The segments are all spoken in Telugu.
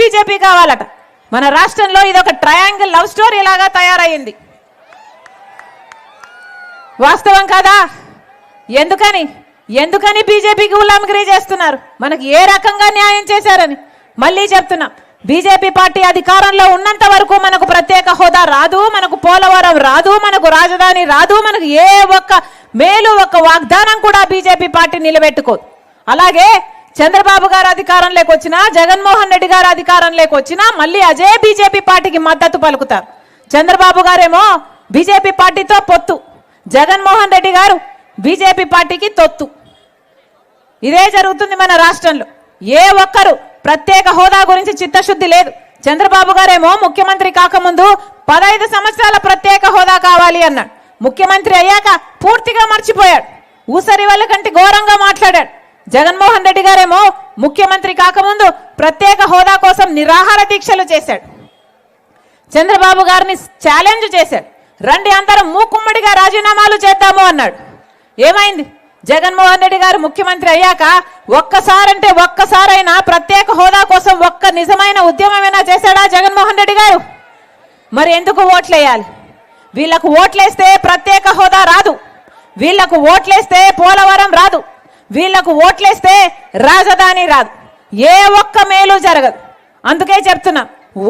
బీజేపీ కావాలట. మన రాష్ట్రంలో ఇది ఒక ట్రయాంగిల్ లవ్ స్టోరీ లాగా తయారయ్యింది. వాస్తవం కాదా? ఎందుకని? ఎందుకని బీజేపీకి గులాంగిరి చేస్తున్నారు? మనకి ఏ రకంగా న్యాయం చేశారని? మళ్ళీ చెప్తున్నా. బీజేపీ పార్టీ అధికారంలో ఉన్నంత వరకు మనకు ప్రత్యేక హోదా రాదు మనకు పోలవరం రాదు మనకు రాజధాని రాదు మనకు ఏ ఒక్క మేలు ఒక్క వాగ్దానం కూడా బీజేపీ పార్టీ నిలబెట్టుకోదు. అలాగే చంద్రబాబు గారు అధికారంలోకి వచ్చినా జగన్మోహన్ రెడ్డి గారు అధికారంలోకి వచ్చినా మళ్ళీ అదే బీజేపీ పార్టీకి మద్దతు పలుకుతారు. చంద్రబాబు గారేమో బీజేపీ పార్టీతో పొత్తు. జగన్మోహన్ రెడ్డి గారు బీజేపీ పార్టీకి తొత్తు. ఇదే జరుగుతుంది మన రాష్ట్రంలో. ఏ ఒక్కరు ప్రత్యేక హోదా గురించి చిత్తశుద్ధి లేదు. చంద్రబాబు గారేమో ముఖ్యమంత్రి కాకముందు పదహైదు సంవత్సరాల ప్రత్యేక హోదా కావాలి అన్నాడు. ముఖ్యమంత్రి అయ్యాక పూర్తిగా మర్చిపోయాడు. ఊసరి వాళ్ళ కంటే ఘోరంగా మాట్లాడాడు. జగన్మోహన్ రెడ్డి గారేమో ముఖ్యమంత్రి కాకముందు ప్రత్యేక హోదా కోసం నిరాహార దీక్షలు చేశాడు. చంద్రబాబు గారిని ఛాలెంజ్ చేశాడు. రండి అందరం మూకుమ్మడిగా రాజీనామాలు చేద్దాము అన్నాడు. ఏమైంది? జగన్మోహన్ రెడ్డి గారు ముఖ్యమంత్రి అయ్యాక ఒక్కసారంటే ఒక్కసారైనా ప్రత్యేక హోదా కోసం ఒక్క నిజమైన ఉద్యమమైనా చేశాడా జగన్మోహన్ రెడ్డి గారు? మరి ఎందుకు ఓట్లేయాలి? వీళ్ళకు ఓట్లేస్తే ప్రత్యేక హోదా రాదు. వీళ్ళకు ఓట్లేస్తే పోలవరం రాదు. వీళ్ళకు ఓట్లేస్తే రాజధాని రాదు. ఏ ఒక్క మేలు జరగదు. అందుకే చెప్తున్నా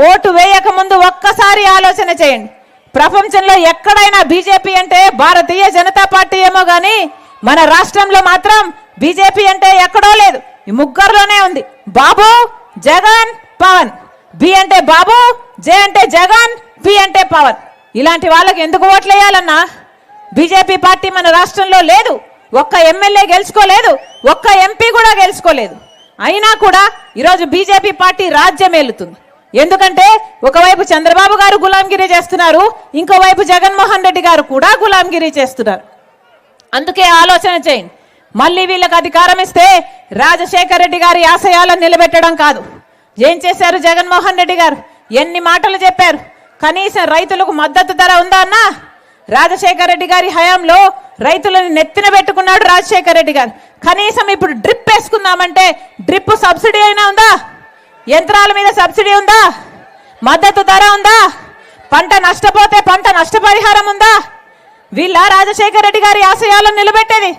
ఓటు వేయక ముందు ఒక్కసారి ఆలోచన చేయండి. ప్రపంచంలో ఎక్కడైనా బీజేపీ అంటే భారతీయ జనతా పార్టీ ఏమో కానీ మన రాష్ట్రంలో మాత్రం బీజేపీ అంటే ఎక్కడో లేదు. ఈ ముగ్గురులోనే ఉంది. బాబు జగన్ పవన్. బి అంటే బాబు జే అంటే జగన్ పి అంటే పవన్. ఇలాంటి వాళ్ళకి ఎందుకు ఓట్లేయాలన్నా? బీజేపీ పార్టీ మన రాష్ట్రంలో లేదు. ఒక్క ఎమ్మెల్యే గెలుచుకోలేదు ఒక్క ఎంపీ కూడా గెలుచుకోలేదు. అయినా కూడా ఈరోజు బీజేపీ పార్టీ రాజ్యం ఏలుతుంది. ఎందుకంటే ఒకవైపు చంద్రబాబు గారు గులాంగిరి చేస్తున్నారు ఇంకోవైపు జగన్మోహన్ రెడ్డి గారు కూడా గులాంగిరి చేస్తున్నారు. అందుకే ఆలోచన చేయండి. మళ్ళీ వీళ్ళకి అధికారం ఇస్తే రాజశేఖర రెడ్డి గారి ఆశయాలను నిలబెట్టడం కాదు. ఏం చేశారు జగన్మోహన్ రెడ్డి గారు? ఎన్ని మాటలు చెప్పారు? కనీసం రైతులకు మద్దతు ధర ఉందా అన్నా? రాజశేఖర రెడ్డి గారి హయాంలో రైతులను నెత్తిన పెట్టుకున్నాడు రాజశేఖర రెడ్డి గారు. కనీసం ఇప్పుడు డ్రిప్ వేసుకుందామంటే డ్రిప్ సబ్సిడీ అయినా ఉందా? యంత్రాల మీద సబ్సిడీ ఉందా? మద్దతు ధర ఉందా? పంట నష్టపోతే పంట నష్టపరిహారం ఉందా? వీళ్ళ రాజశేఖర రెడ్డి గారి ఆశయాలను నిలబెట్టేది.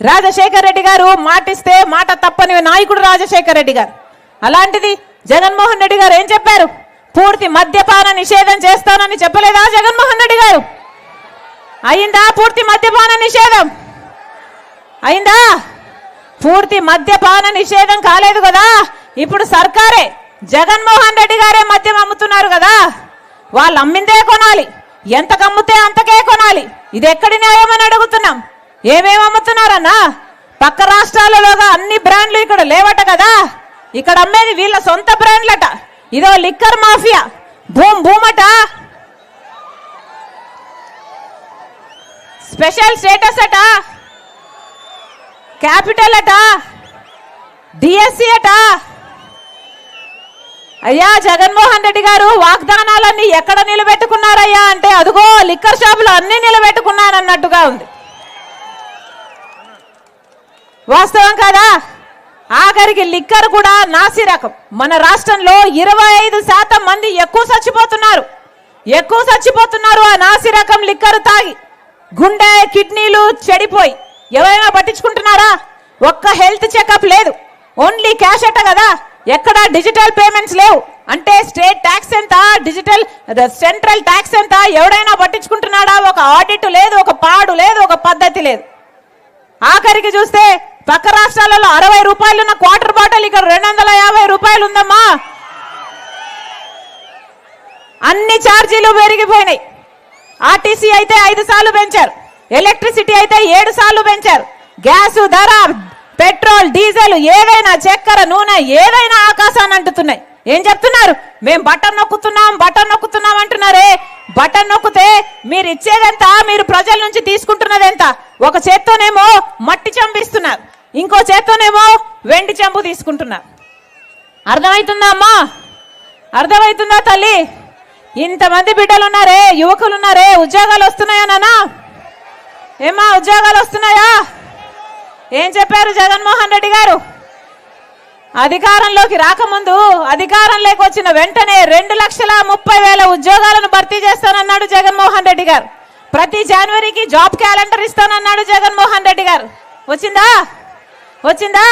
రాజశేఖర రెడ్డి గారు మాటిస్తే మాట తప్పని నాయకుడు రాజశేఖర రెడ్డి గారు. అలాంటిది జగన్మోహన్ రెడ్డి గారు ఏం చెప్పారు? పూర్తి మద్యపాన నిషేధం చేస్తానని చెప్పలేదా జగన్మోహన్ రెడ్డి గారు? అయిందా? పూర్తి మద్యపాన నిషేధం. అయిందా? పూర్తి మద్యపాన నిషేధం కాలేదు కదా? ఇప్పుడు సర్కారే జగన్మోహన్ రెడ్డి గారే మద్యం అమ్ముతున్నారు కదా? వాళ్ళు అమ్మిందే కొనాలి. ఎంత కమ్ముతే అంతకే కొనాలి. ఇది ఎక్కడి న్యాయం అని అడుగుతున్నాం. ఏమేమి అమ్ముతున్నారన్నా? పక్క రాష్ట్రాలలోగా అన్ని బ్రాండ్లు ఇక్కడ లేవట కదా? ఇక్కడ అమ్మేది వీళ్ళ సొంత బ్రాండ్లట. ఇదో లిక్కర్ మాఫియా. భూమ్ భూమట. స్పెషల్ స్టేటస్ అట? క్యాపిటల్ అట? డిఎస్సి అట? అయ్యా జగన్మోహన్ రెడ్డి గారు వాగ్దానాలన్నీ ఎక్కడ నిలబెట్టుకున్నారయ్యా అంటే అదిగో లిక్కర్ షాపులు అన్ని నిలబెట్టుకున్నానన్నట్టుగా ఉంది. వాస్తవం కాదా? ఆఖరికి లిక్కర్ కూడా నాసి రకం. మన రాష్ట్రంలో ఇరవై ఐదు శాతం మంది ఎక్కువ చచ్చిపోతున్నారు. ఎక్కువ చచ్చిపోతున్నారు ఆ నాసి రకం లిక్కర్ తాగి. గుండె కిడ్నీలు చెడిపోయి. ఎవరైనా పట్టించుకుంటున్నారా? ఒక్క హెల్త్ చెకప్ లేదు. ఓన్లీ క్యాష్ అట కదా? ఎక్కడ డిజిటల్ పేమెంట్స్ లేవు. అంటే స్టేట్ ట్యాక్స్ ఎంత? డిజిటల్ సెంట్రల్ ట్యాక్స్ ఎంత? ఎవడైనా పట్టించుకుంటున్నాడా? ఒక ఆడిట్ లేదు ఒక పాడు లేదు ఒక పద్ధతి లేదు. ఆఖరికి చూస్తే పక్క రాష్ట్రాలలో అరవై రూపాయలు ఉన్న క్వార్టర్ బాటిల్ ఇక్కడ రెండు వందల యాభై రూపాయలు ఉందమ్మా అన్ని ఛార్జీలు పెరిగిపోయినాయి. ఆర్టీసీ అయితే ఐదు సార్లు పెంచారు. ఎలక్ట్రిసిటీ అయితే ఏడు సార్లు పెంచారు. గ్యాస్ ధర పెట్రోల్ డీజిల్ ఏదైనా చక్కెర నూనె ఏదైనా ఆకాశాన్ని అంటుతున్నాయి. ఏం చెప్తున్నారు? మేము బటన్ నొక్కుతున్నాం బటన్ నొక్కుతున్నాం అంటున్నారే. బటన్ నొక్కితే మీరు ఇచ్చేదెంత? మీరు ప్రజల నుంచి తీసుకుంటున్నది ఎంత ఒక చేత్తోనేమో మట్టి చంపిస్తున్నారు. ఇంకో చేత్తోనేమో వెండి చెంబు తీసుకుంటున్నారు. అర్థమవుతుందా అమ్మా? అర్థమవుతుందా తల్లి? ఇంతమంది బిడ్డలు ఉన్నారే యువకులు ఉన్నారే ఉద్యోగాలు వస్తున్నాయా నానా ఏమా ఉద్యోగాలు వస్తున్నాయా? ఏం చెప్పారు జగన్మోహన్ రెడ్డి గారు? అధికారంలోకి రాకముందు అధికారంలోకి వచ్చిన వెంటనే రెండు లక్షల ముప్పై వేల ఉద్యోగాలను భర్తీ చేస్తానన్నాడు జగన్మోహన్ రెడ్డి గారు. ప్రతి జనవరికి జాబ్ క్యాలెండర్ ఇస్తానన్నాడు జగన్మోహన్ రెడ్డి గారు. వచ్చిందా? వచ్చిందా?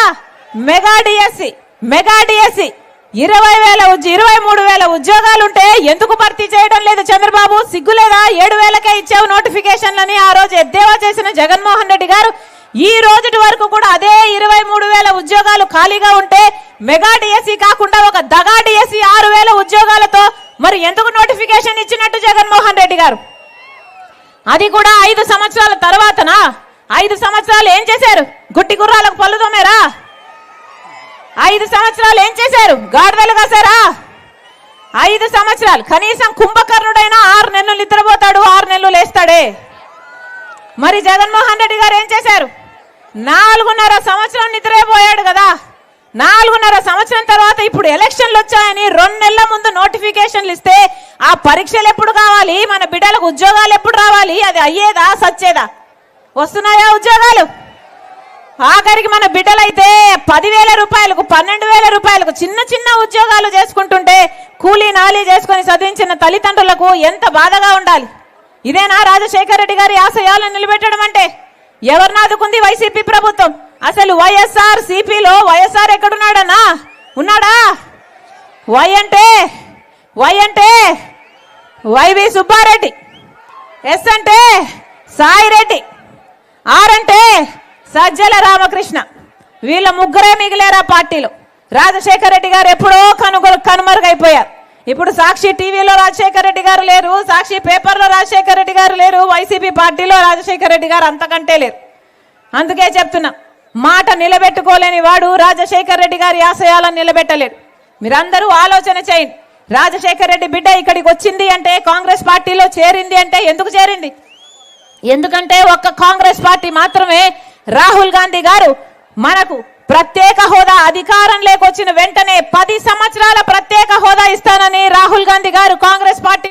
Mega DSC mega DSC. ఇరవై వేల ఇరవై మూడు వేల ఉద్యోగాలుంటే ఎందుకు భర్తీ చేయడం లేదు చంద్రబాబు? సిగ్గులేదా ఏడు వేలకే ఇచ్చావు నోటిఫికేషన్లని ఆ రోజు ఎద్దేవా చేసిన జగన్మోహన్ రెడ్డి గారు. ఈ రోజుటి వరకు కూడా అదే ఇరవై మూడు వేల ఉద్యోగాలు ఖాళీగా ఉంటే మెగా డిఎస్సి కాకుండా ఒక దగా డిఎస్సి ఆరు వేల ఉద్యోగాలతో మరి ఎందుకు నోటిఫికేషన్ ఇచ్చినట్టు జగన్మోహన్ రెడ్డి గారు? అది కూడా ఐదు సంవత్సరాల తర్వాతనా? ఐదు సంవత్సరాలు ఏం చేశారు? గుట్టి గుర్రాలకు పళ్ళు తోమారా? ఐదు సంవత్సరాలు ఏం చేశారు? గాడిదలు కాసారా ఐదు సంవత్సరాలు. కనీసం కుంభకర్ణుడైనా ఆరు నెలలు నిద్రపోతాడు ఆరు నెలలు లేస్తాడే. మరి జగన్మోహన్ రెడ్డి గారు ఏం చేశారు? నాలుగున్నర సంవత్సరం నిద్రపోయాడు కదా. నాలుగున్నర సంవత్సరం తర్వాత ఇప్పుడు ఎలక్షన్లు వచ్చాయని రెండు నెలల ముందు నోటిఫికేషన్లు ఇస్తే ఆ పరీక్షలు ఎప్పుడు కావాలి? మన బిడ్డలకు ఉద్యోగాలు ఎప్పుడు రావాలి? అది అయ్యేదా సచ్చేదా? వస్తున్నాయా ఉద్యోగాలు? ఆఖరికి మన బిడ్డలైతే పదివేల రూపాయలకు పన్నెండు వేల రూపాయలకు చిన్న చిన్న ఉద్యోగాలు చేసుకుంటుంటే కూలీ నాలీ చేసుకొని చదివించిన తల్లిదండ్రులకు ఎంత బాధగా ఉండాలి? ఇదేనా రాజశేఖర రెడ్డి గారి ఆశయాలను నిలబెట్టడం అంటే? ఎవరినాదుకుంది వైసీపీ ప్రభుత్వం? అసలు వైఎస్ఆర్ సిపిలో వైఎస్ఆర్ ఎక్కడున్నాడన్నా? ఉన్నాడా? వై అంటే వై అంటే వైవి సుబ్బారెడ్డి. ఎస్ అంటే సాయిరెడ్డి. ఆర్ అంటే సజ్జల రామకృష్ణ. వీళ్ళ ముగ్గురే మిగిలేరా పార్టీలో? రాజశేఖర రెడ్డి గారు ఎప్పుడో కనుగొలు కనుమరుగైపోయారు. ఇప్పుడు సాక్షి టీవీలో రాజశేఖర రెడ్డి గారు లేరు సాక్షి పేపర్లో రాజశేఖర రెడ్డి గారు లేరు వైసీపీ పార్టీలో రాజశేఖర రెడ్డి గారు అంతకంటే లేరు. అందుకే చెప్తున్నా మాట నిలబెట్టుకోలేని వాడు రాజశేఖర రెడ్డి గారి ఆశయాలను నిలబెట్టలేడు. మీరందరూ ఆలోచన చేయండి రాజశేఖర రెడ్డి బిడ్డ ఇక్కడికి వచ్చింది అంటే కాంగ్రెస్ పార్టీలో చేరింది అంటే ఎందుకు చేరింది? ఎందుకంటే ఒక్క కాంగ్రెస్ పార్టీ మాత్రమే రాహుల్ గాంధీ గారు మనకు ప్రత్యేక హోదా అధికారం లేకొచ్చిన వెంటనే పది సంవత్సరాల ప్రత్యేక హోదా ఇస్తానని రాహుల్ గాంధీ గారు కాంగ్రెస్ పార్టీ